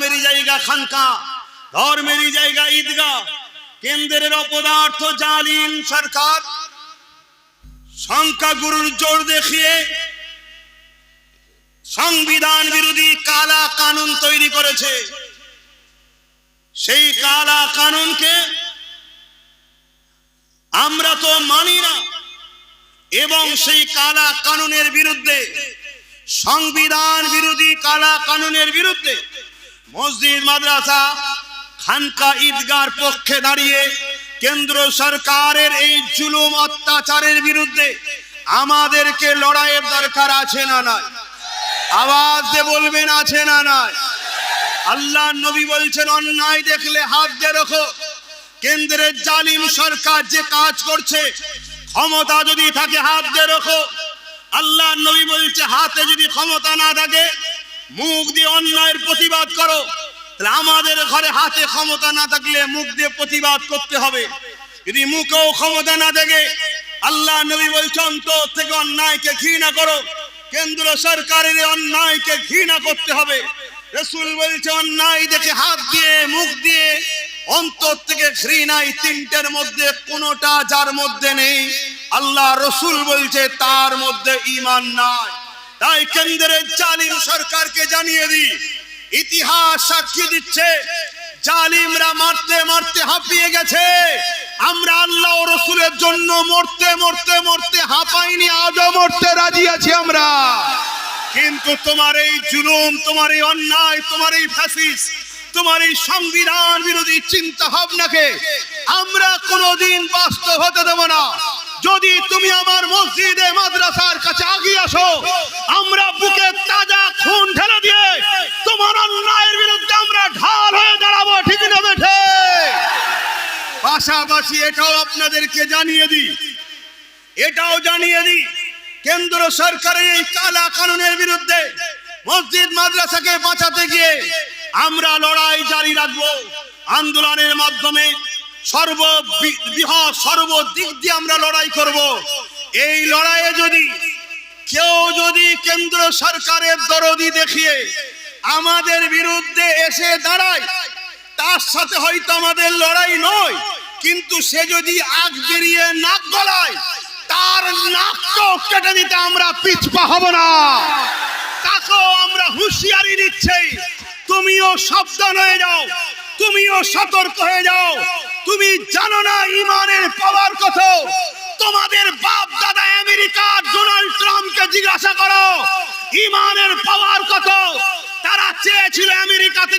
ধর্মেরই জায়গা খানকা, ধর্মেরই জায়গা ঈদগাহ। কেন্দ্রের অপদার্থ জালিম সরকার। সংখ্যাগুরুর জোর দেখিয়ে সংবিধান বিরোধী কালা কানুন তৈরি করেছে। সেই কালা কানুনকে আমরা তো মানি না, এবং সেই কালা কানুনের বিরুদ্ধে, সংবিধান বিরোধী কালা কানুনের বিরুদ্ধে মসজিদ, মাদ্রাসা, খানকা ঈদগার পক্ষে দাঁড়িয়ে কেন্দ্র সরকারের এই জুলুম অত্যাচারের বিরুদ্ধে আমাদেরকে লড়াইয়ের দরকার আছে না নয় আওয়াজ দিয়ে বলবেন আছে না নয় আল্লাহ নবী বলছেন, অন্যায় দেখলে হাত দিয়ে রাখো। কেন্দ্রের জালিম সরকার যে কাজ করছে, ক্ষমতা যদি থাকে হাত দিয়ে রাখো। আল্লাহ নবী বলছে, হাতে যদি ক্ষমতা না থাকে মুখ দিয়ে অন্যায়ের প্রতিবাদ করো। তাহলে আমাদের ঘরে হাতে ক্ষমতা না থাকলে মুখ দিয়ে প্রতিবাদ করতে হবে। যদি মুখেও ক্ষমতা না থাকে, আল্লাহ নবী বলছে অন্তর থেকে অন্যায়কে ঘৃণা করো। কেন্দ্র সরকারের অন্যায়কে ঘৃণা করতে হবে। রসুল বলছে, অন্যায় দেখে হাত দিয়ে, মুখ দিয়ে, অন্তর থেকে ঘৃণাই তিনটের মধ্যে কোনোটা যার মধ্যে নেই? আল্লাহ রসুল বলছে, তার মধ্যে ইমান নাই। তাই কেন্দ্রের জালিম সরকারকে জানিয়ে দিই, ইতিহাস সাক্ষী দিচ্ছে, জালিমরা মারতে মারতে হাঁপিয়ে গেছে। আমরা আল্লাহ ও রসুলের জন্য মরতে মরতে মরতে হাঁপাইনি, আজও মরতে রাজি আছি আমরা। কিন্তু তোমার এই জুলুম, তোমার এই অন্যায়, তোমার এই ফ্যাসিস, তোমার এই সংবিধান বিরোধী চিন্তা ভাবনাকে আমরা কোনোদিন বাস্তব হতে দেব না। যদি তুমি আমার মসজিদে, মাদ্রাসার কাছে আগিয়ে আসো, আমরা বুকে তাজা খুন ঢেলে দিয়ে তোমার অন্যায়ের বিরুদ্ধে আমরা ঢাল হয়ে দাঁড়াবো, ঠিক না বেঠে? পাশাপাশি এটাও আপনাদেরকে জানিয়ে দিই, এটাও জানিয়ে দিই, কেন্দ্র সরকারের এই কালা কানুনের বিরুদ্ধে মসজিদ, মাদ্রাসাকে বাঁচাতে গিয়ে আমরা লড়াই জারি রাখব। আন্দোলনের মাধ্যমে সর্ব বৃহৎ সর্বদিক দিয়ে আমরা লড়াই করব। এই লড়াইয়ে যদি কেউ যদি কেন্দ্র সরকারের দরদি দেখিয়ে আমাদের বিরুদ্ধে এসে দাঁড়ায়, তার সাথে হয়তো আমাদের লড়াই নয়, কিন্তু সে যদি আগ বেরিয়ে নাক গলায়, তার নাককেও কেটে দিতে আমরা পিছপা হব না। তাকেও আমরা হুঁশিয়ারি দিচ্ছি, তুমিও সাবধান হয়ে যাও, তুমিও সতর্ক হয়ে যাও। তুমি জানো না ইমানের পাওয়ার কথা তোমাদের বাপ দাদা আমেরিকা ডোনাল্ড ট্রাম্পকে জিজ্ঞাসা করো, ইমানের পাওয়ার কত? তারা চেয়েছিল আমেরিকা থেকে